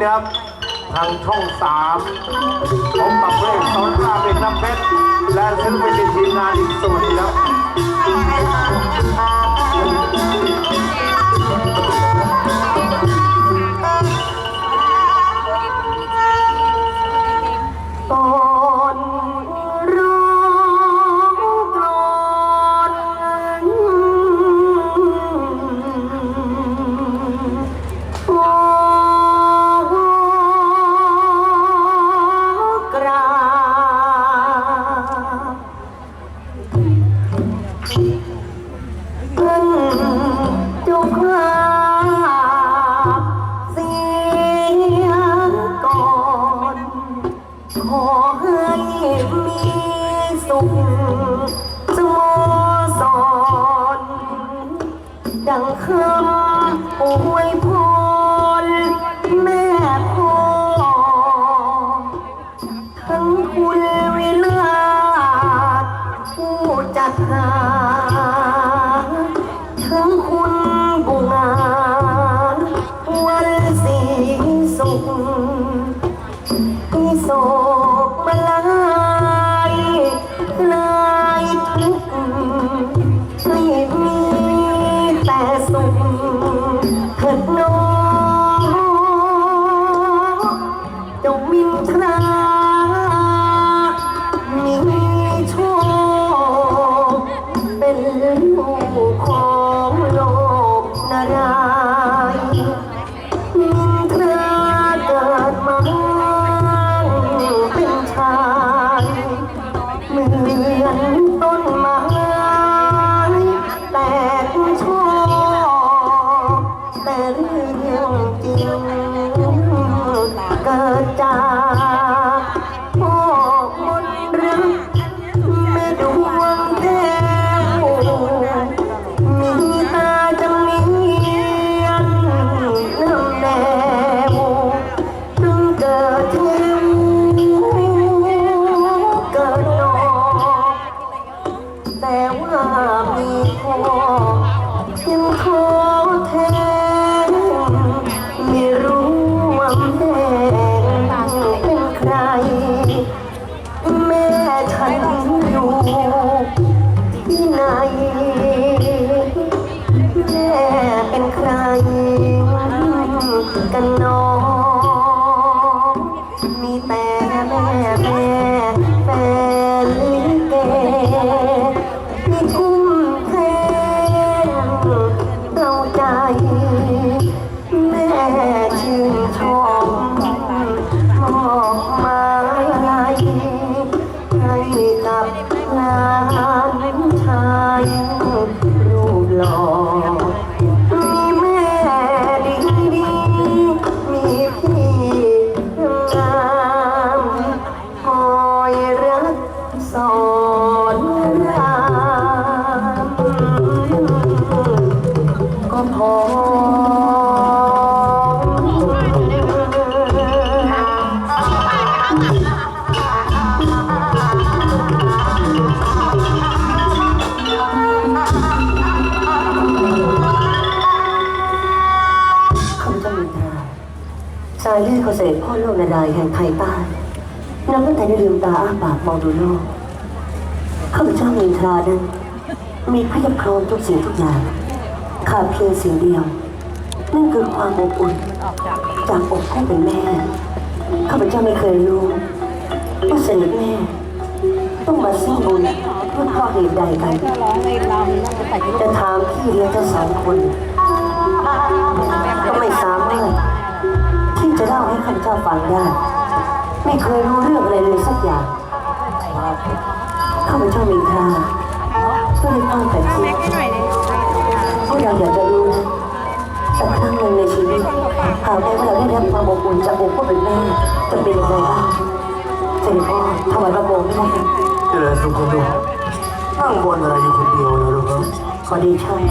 นะครับ ทางช่องสามผมปับเลขสอนราเป็นน้ำเพชรและซึ่งเป็นทีมงานอีกส่วนนึงครับ สุขสโมสรดังคำอวยพรแม่พ่อทั้งคุณวิลาผู้จัดหาทั้ เน้อง มีแต่แม่แม่แฟนลิเกที่คุ้มแทนเราใจายเลือดของเสด็จพ่อโลกนาดายแห่งไทยใต้นับตั้งแต่ได้ลืมตาอ้าปากมองดูโลกข้าพเจ้ามินทรานั้นมีพระยาพร้อมทุกสิ่งทุกอย่างขาดเพียงสิ่งเดียวนั่นคือความอบอุ่นจากอกผู้เป็นแม่ข้าพเจ้าไม่เคยรู้ว่าเสด็จแม่ต้องมาสิ้นบุญเพื่อพ่อเหตุใดกันจะถามพี่เลี้ยงทั้งสองคนก็ไม่สามารถ จะเล่าให้ข้าพเจ้าฟังได้ ไม่เคยรู้เรื่องอะไรเลยสักอย่างข้าพเจ้ามีค่าก็ได้ฟังแต่คิดพวกเราอยากจะรู้นะสักครั้งหนึ่งในชีวิตหากแม้ว่าเราได้รับความอบอุ่นจากอกพ่อเป็นแม่จะเป็นยังไงบ้างเสด็จพ่อถวายพระโบไม่ได้เจริญสุขลูกนั่งบนอะไรอยู่คนเดียวเลยลูกครับขอดีช่วย